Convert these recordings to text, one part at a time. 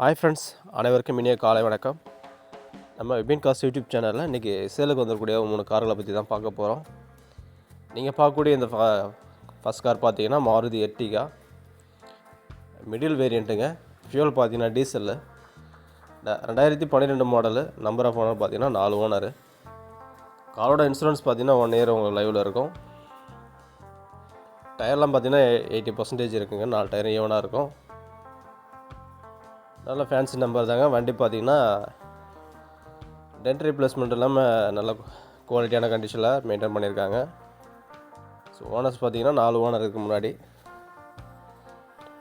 Hi friends அனைவருக்கும் இனிய காலை வணக்கம். நம்ம விபின் காஸ்ட் யூடியூப் சேனலில் இன்றைக்கி சேலுக்கு வந்திருக்கக்கூடிய மூணு கார்களை பற்றி தான் பார்க்க போகிறோம் நீங்கள் பார்க்கக்கூடிய இந்த ஃபஸ்ட் கார் பார்த்தீங்கன்னா மாருதி எர்டிகா மிடில் வேரியண்ட்டுங்க ஃபியூல் பார்த்தீங்கன்னா டீசலு ரெண்டாயிரத்தி பன்னிரெண்டு மாடலு நம்பர் ஆஃப் ஓனர் பார்த்தீங்கன்னா நாலு ஓனரு காரோட இன்சூரன்ஸ் பார்த்தீங்கன்னா ஒன் இயர் உங்களுக்கு லைவில் இருக்கும். டயர்லாம் பார்த்தீங்கன்னா எயிட்டி பர்சன்டேஜ் இருக்குங்க. நாலு டயர் ஈவனாக இருக்கும். நல்ல ஃபேன்சி நம்பர் தாங்க. வண்டி பார்த்தீங்கன்னா டென்ட் ரீப்ளேஸ்மெண்ட் இல்லாமல் நல்ல குவாலிட்டியான கண்டிஷனில் மெயின்டைன் பண்ணியிருக்காங்க ஸோ ஓனர்ஸ் பார்த்தீங்கன்னா நாலு ஓனர் இருக்குது முன்னாடி.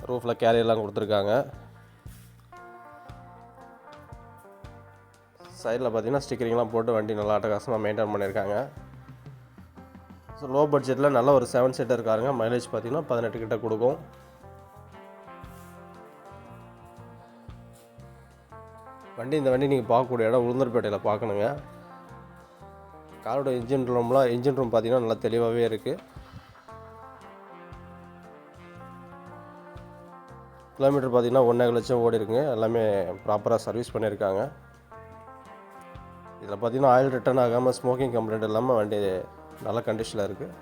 ரூஃபில் கேரியர்லாம் கொடுத்துருக்காங்க. சைடில் பார்த்தீங்கன்னா ஸ்டிக்கரிங்லாம் போட்டு வண்டி நல்லா அட்டகாசமாக மெயின்டைன் பண்ணியிருக்காங்க ஸோ லோ பட்ஜெட்டில் நல்ல ஒரு செவன் சீட்டர் இருக்காருங்க மைலேஜ் பார்த்தீங்கன்னா பதினெட்டு கிட்ட கொடுக்கும். வண்டி இந்த வண்டி நீங்கள் பார்க்கக்கூடிய இடம் உளுந்தர்பேட்டையில் பார்க்கணுங்க. காரோட இன்ஜின் ரூம்லாம் இன்ஜின் ரூம் பார்த்தீங்கன்னா நல்லா தெளிவாகவே இருக்குது கிலோமீட்டர் பார்த்தீங்கன்னா ஒன்றரை லட்சம் ஓடி இருக்குங்க. எல்லாமே ப்ராப்பராக சர்வீஸ் பண்ணியிருக்காங்க. இதில் பார்த்தீங்கன்னா ஆயில் ரிட்டர்ன் ஆகாமல் ஸ்மோக்கிங் கம்ப்ளைண்ட் இல்லாமல் வண்டி நல்ல கண்டிஷனில் இருக்குது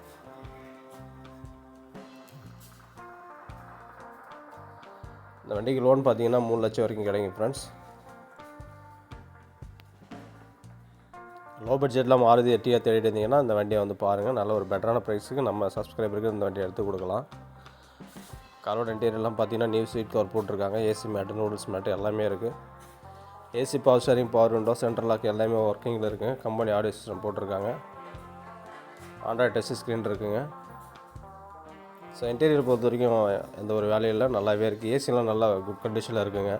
இந்த வண்டிக்கு லோன் பார்த்தீங்கன்னா மூணு லட்சம் வரைக்கும் கிடைக்கும் ஃப்ரெண்ட்ஸ் லோ பட்ஜெட்டில் மாறுதி எட்டியாக தேடிட்டு இருந்தீங்கன்னா இந்த வண்டியை வந்து பாருங்கள் நல்ல ஒரு பெட்டரான ப்ரைஸுக்கு நம்ம சப்ஸ்கிரைபருக்கு இந்த வண்டியை எடுத்து கொடுக்கலாம். காரோட இன்டீரியர்லாம் பார்த்தீங்கன்னா நியூ சீட் கவர் போட்டிருக்காங்க. ஏசி மேட்டு நூடுல்ஸ் மேட்டு எல்லாமே இருக்குது AC power steering power window central lock எல்லாமே ஒர்க்கிங்கில் இருக்குங்க கம்பெனி ஆடியோ சிஸ்டம் போட்டிருக்காங்க. ஆண்ட்ராய்ட் டச் ஸ்க்ரீன் இருக்குங்க. ஸோ இன்டீரியர் பொறுத்த வரைக்கும் எந்த ஒரு வேலையும் இல்லை. நல்லாவே இருக்குது ஏசிலாம் நல்லா குட் கண்டிஷனில் இருக்குங்க.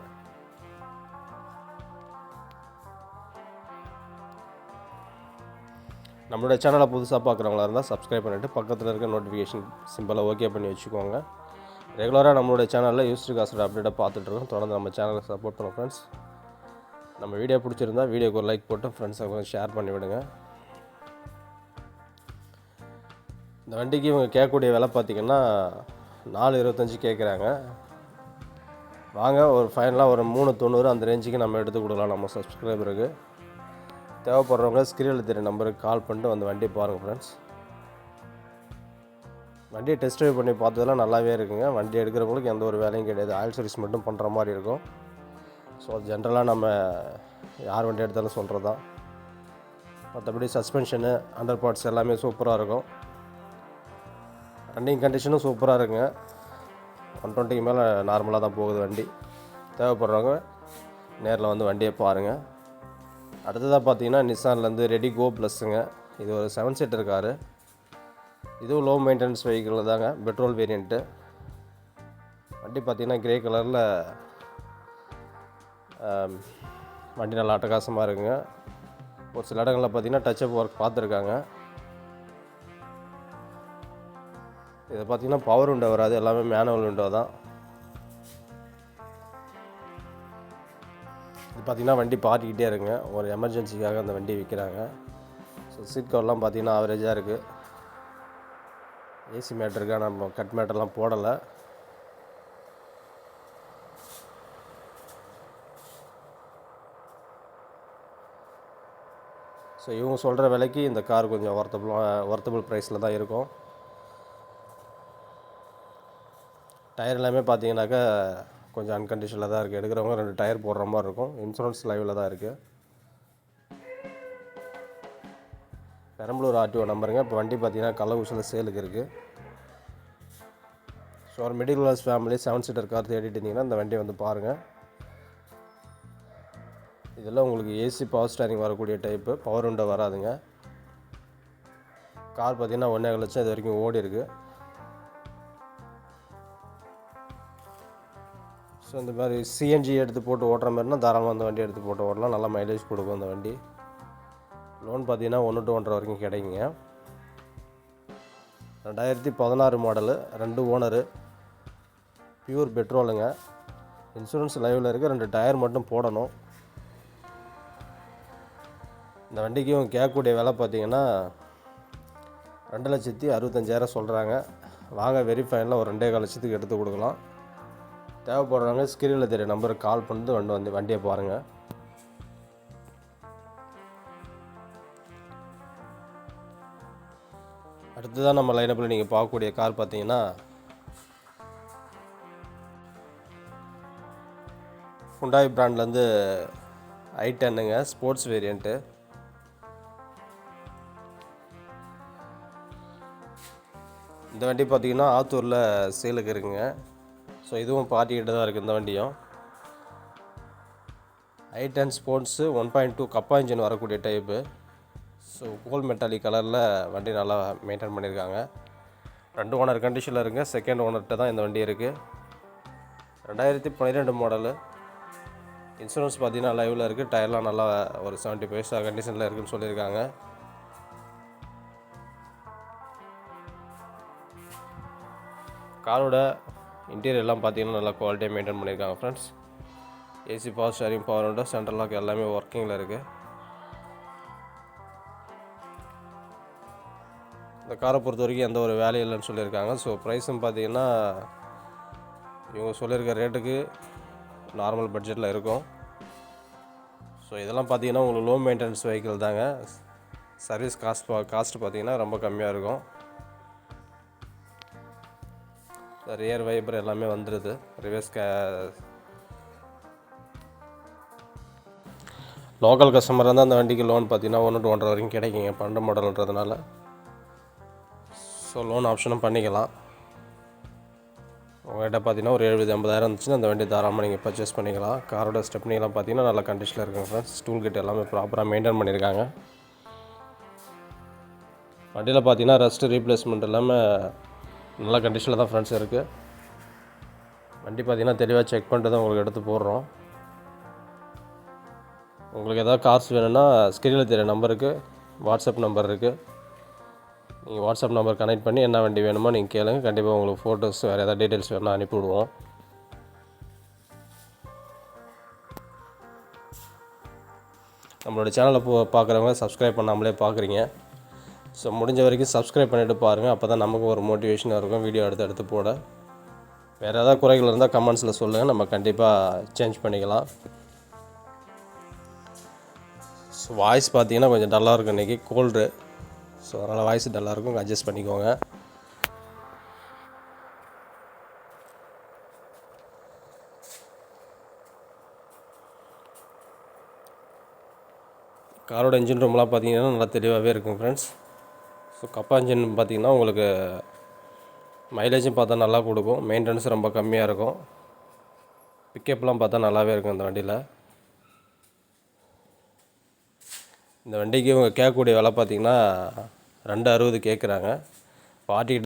நம்மளோட சேனலை புதுசாக பார்க்குறவங்களா இருந்தால் சப்ஸ்கிரைப் பண்ணிவிட்டு பக்கத்தில் இருக்க நோட்டிஃபிகேஷன் சிம்பிளை ஓகே பண்ணி வச்சுக்கோங்க. ரெகுலராக நம்மளோட சேனலில் யூஸ்டு காசோட அப்டேட்டை பார்த்துட்ருக்கோம் தொடர்ந்து நம்ம சேனலை சப்போர்ட் பண்ணோம் ஃப்ரெண்ட்ஸ் நம்ம வீடியோ பிடிச்சிருந்தா வீடியோக்கு ஒரு லைக் போட்டு ஃப்ரெண்ட்ஸை கொஞ்சம் ஷேர் பண்ணிவிடுங்க இந்த வண்டிக்கு இவங்க கேட்கக்கூடிய விலை பார்த்திங்கன்னா நாலு இருபத்தஞ்சி கேட்குறாங்க. வாங்க ஒரு ஃபைனலாக ஒரு மூணு தொண்ணூறு அந்த ரேஞ்சுக்கு நம்ம எடுத்து கொடுக்கலாம். நம்ம சப்ஸ்கிரைபருக்கு தேவைப்படுறவங்க ஸ்க்ரீனில் தெரிய நம்பருக்கு கால் பண்ணிட்டு வந்து வண்டியை பாருங்கள் ஃப்ரெண்ட்ஸ் வண்டியை டெஸ்ட் ட்ரைவ் பண்ணி பார்த்ததெல்லாம் நல்லாவே இருக்குங்க. வண்டி எடுக்கிறவங்களுக்கு எந்த ஒரு வேலையும் கிடையாது. ஆயில் சர்வீஸ் மட்டும் பண்ணுற மாதிரி இருக்கும். ஸோ அது ஜென்ரலாக நம்ம யார் வண்டி எடுத்தாலும் சொல்கிறது தான் மற்றபடி சஸ்பென்ஷனு அண்டர் பார்ட்ஸ் எல்லாமே சூப்பராக இருக்கும். ரன்னிங் கண்டிஷனும் சூப்பராக இருக்குங்க. ஒன் டுவெண்ட்டிக்கு மேலே நார்மலாக தான் போகுது வண்டி. தேவைப்படுறவங்க நேரில் வந்து வண்டியை பாருங்கள் அடுத்ததாக பார்த்தீங்கன்னா நிசான்லேருந்து ரெடி கோ ப்ளஸ்ஸுங்க. இது ஒரு செவன் சீட்டர் காரு. இதுவும் லோ மெயின்டெனன்ஸ் வெஹிக்கிள் தாங்க பெட்ரோல் வேரியண்ட்டு வண்டி பார்த்திங்கன்னா கிரே கலரில் வண்டி நல்லா அட்டகாசமாக இருக்குங்க. ஒரு சில இடங்களில் பார்த்தீங்கன்னா டச்சப் ஒர்க் பார்த்துருக்காங்க இதை பார்த்தீங்கன்னா பவர் விண்டோ வராது எல்லாமே மேனுவல் விண்டோ தான். பார்த்திங்கன்னா வண்டி பாட்டிக்கிட்டே இருக்குங்க ஒரு எமர்ஜென்சிக்காக அந்த வண்டி விற்கிறாங்க. ஸோ சீட் கவர்லாம் பார்த்தீங்கன்னா ஆவரேஜாக இருக்குது ஏசி மேட்ருக்காக நம்ம கட் மேட்டர்லாம் போடலை. ஸோ இவங்க சொல்கிற விலைக்கு இந்த கார் கொஞ்சம் ஒர்த்தபுளாக ஒர்த்தபுள் ப்ரைஸில் தான் இருக்கும். டயர் எல்லாமே பார்த்தீங்கன்னாக்கா கொஞ்சம் அன்கண்டிஷனில் தான் இருக்குது எடுக்கிறவங்க ரெண்டு டயர் போடுற மாதிரி இருக்கும். இன்சூரன்ஸ் லைவில் தான் இருக்குது பெரம்பலூர் ஆர்டிஓ நம்பருங்க. இப்போ வண்டி பார்த்தீங்கன்னா கள்ளக்குறிச்சியில் சேலுக்கு இருக்குது ஸோ ஒரு middle class family seven seater car தேடிட்டு இருந்தீங்கன்னா இந்த வண்டியை வந்து பாருங்கள் இதெல்லாம் உங்களுக்கு ஏசி பவர் ஸ்டேரிங் வரக்கூடிய டைப்பு பவர் உண்டை வராதுங்க. கார் பார்த்தீங்கன்னா ஒன்றே லட்சம் இது வரைக்கும் ஓடி இருக்குது ஸோ இந்த மாதிரி சிஎன்ஜி எடுத்து போட்டு ஓட்டுற மாதிரினா தாராளமாக அந்த வண்டி எடுத்து போட்டு ஓட்டலாம். நல்லா மைலேஜ் கொடுக்கும் அந்த வண்டி. லோன் பார்த்தீங்கன்னா ஒன்று டு ஒன்றரை வரைக்கும் கிடைக்குங்க. ரெண்டாயிரத்தி பதினாறு மாடலு ரெண்டு ஓனரு பியூர் பெட்ரோலுங்க இன்சூரன்ஸ் லைவில் இருக்குது ரெண்டு டயர் மட்டும் போடணும். இந்த வண்டிக்கு இவங்க கேட்கக்கூடிய விலை பார்த்தீங்கன்னா ரெண்டு லட்சத்தி அறுபத்தஞ்சாயிரம் சொல்கிறாங்க வாங்க வெரிஃபைனில் ஒரு ரெண்டே கால் லட்சத்துக்கு எடுத்து கொடுக்கலாம். தேவைப்படுறவங்க ஸ்க்ரீனில் தெரிய நம்பருக்கு கால் பண்ணிட்டு வண்டி வந்து வண்டியை பாருங்கள் அடுத்ததான் நம்ம லைனப்பில் நீங்கள் பார்க்கக்கூடிய கார் பார்த்தீங்கன்னா ஹுண்டாய் பிராண்ட்லேருந்து ஐ டென்னுங்க ஸ்போர்ட்ஸ் வேரியண்ட்டு இந்த வண்டி பார்த்தீங்கன்னா ஆத்தூரில் சேலுக்கு இருக்குங்க. ஸோ இதுவும் பார்ட்டிக்கிட்ட தான் இருக்குது இந்த வண்டியும். I ten sports one point two Kappa engine வரக்கூடிய டைப்பு ஸோ கோல் மெட்டாலிக் கலரில் வண்டி நல்லா மெயின்டைன் பண்ணியிருக்காங்க ரெண்டு ஓனர் கண்டிஷனில் இருங்க. செகண்ட் ஓனர்கிட்ட தான் இந்த வண்டி இருக்குது ரெண்டாயிரத்தி பன்னிரெண்டு மாடலு இன்சூரன்ஸ் பார்த்தீங்கன்னா லைவில் இருக்குது டயர்லாம் நல்லா ஒரு செவன்ட்டி பைசா கண்டிஷனில் இருக்குதுன்னு சொல்லியிருக்காங்க. காரோட இன்டீரியர் எல்லாம் பார்த்தீங்கன்னா நல்லா குவாலிட்டியாக மெயின்டைன் பண்ணியிருக்காங்க friends AC power steering power window central lock எல்லாமே ஒர்க்கிங்கில் இருக்குது இந்த காரை பொறுத்த வரைக்கும் எந்த ஒரு வேலையும் இல்லைன்னு சொல்லியிருக்காங்க. ஸோ ப்ரைஸும் பார்த்தீங்கன்னா இவங்க சொல்லியிருக்க ரேட்டுக்கு நார்மல் பட்ஜெட்டில் இருக்கும். ஸோ இதெல்லாம் பார்த்தீங்கன்னா உங்களுக்கு லோ மெயின்டெனன்ஸ் வெஹிக்கிள் தாங்க. சர்வீஸ் காஸ்ட் பா காஸ்ட் பார்த்தீங்கன்னா ரொம்ப கம்மியாக இருக்கும். ரியர் வைப்பர் எல்லாமே வந்துடுது ரிவர்ஸ் கே லோக்கல் கஸ்டமர் இருந்தால் அந்த வண்டிக்கு லோன் பார்த்தீங்கன்னா ஒன்று டு ஒன்றரை வரைக்கும் கிடைக்குங்க. பன்னெண்டு மாடல்ன்றதுனால ஸோ லோன் ஆப்ஷனும் பண்ணிக்கலாம். உங்கள்கிட்ட பார்த்தீங்கன்னா ஒரு எழுபது ஐம்பதாயிரம் இருந்துச்சுன்னா அந்த வண்டி தாராளமாக நீங்கள் பர்ச்சேஸ் பண்ணிக்கலாம். காரோட ஸ்டெப்னிலாம் பார்த்தீங்கன்னா நல்ல கண்டிஷனில் இருக்குங்க ஃப்ரெண்ட்ஸ் டூல் கிட் எல்லாமே ப்ராப்பராக மெயின்டைன் பண்ணியிருக்காங்க வண்டியில் பார்த்தீங்கன்னா ரெஸ்ட் ரீப்ளேஸ்மெண்ட் இல்லாமல் நல்ல கண்டிஷனில் தான் ஃப்ரெண்ட்ஸ் இருக்குது வண்டி பார்த்தீங்கன்னா தெளிவாக செக் பண்ணிட்டு தான் உங்களுக்கு எடுத்து போடுறோம். உங்களுக்கு எதாவது கார்ஸ் வேணும்னா ஸ்க்ரீனில் தெரிய நம்பருக்கு வாட்ஸ்அப் நம்பர் இருக்குது நீங்கள் வாட்ஸ்அப் நம்பர் கனெக்ட் பண்ணி என்ன வண்டி வேணுமோ நீங்கள் கேளுங்க. கண்டிப்பாக உங்களுக்கு ஃபோட்டோஸ் வேறு எதாவது டீட்டெயில்ஸ் வேணும்னா அனுப்பிவிடுவோம் நம்மளோட சேனலை போ பார்க்குறவங்க சப்ஸ்கிரைப் பண்ணாமலே பார்க்குறீங்க ஸோ முடிஞ்ச வரைக்கும் சப்ஸ்கிரைப் பண்ணிவிட்டு பாருங்கள் அப்போ தான் நமக்கு ஒரு மோட்டிவேஷனாக இருக்கும். வீடியோ எடுத்து எடுத்து போட. வேறு ஏதாவது குறைகள் இருந்தால் கமெண்ட்ஸில் சொல்லுங்கள் நம்ம கண்டிப்பாக சேஞ்ச் பண்ணிக்கலாம். ஸோ வாய்ஸ் பார்த்தீங்கன்னா கொஞ்சம் டல்லாக இருக்கும் இன்றைக்கி கோல்டு ஸோ அதனால் வாய்ஸ் டல்லாக இருக்கும். அட்ஜஸ்ட் பண்ணிக்கோங்க. காரோட இன்ஜின் ரூம்லாம் பார்த்தீங்கன்னா நல்லா தெளிவாகவே இருக்கும் ஃப்ரெண்ட்ஸ் ஸோ கப்பா பார்த்திங்கன்னா பார்த்தீங்கன்னா உங்களுக்கு மைலேஜும் பார்த்தா நல்லா கொடுக்கும். மெயின்டெனன்ஸ் ரொம்ப கம்மியாக இருக்கும். பிக்கப்லாம் பார்த்தா நல்லாவே இருக்கும் இந்த வண்டியில். இந்த வண்டிக்கு இவங்க கேட்கக்கூடிய விலை பார்த்திங்கன்னா ரெண்டு அறுபது கேட்குறாங்க. பார்ட்டி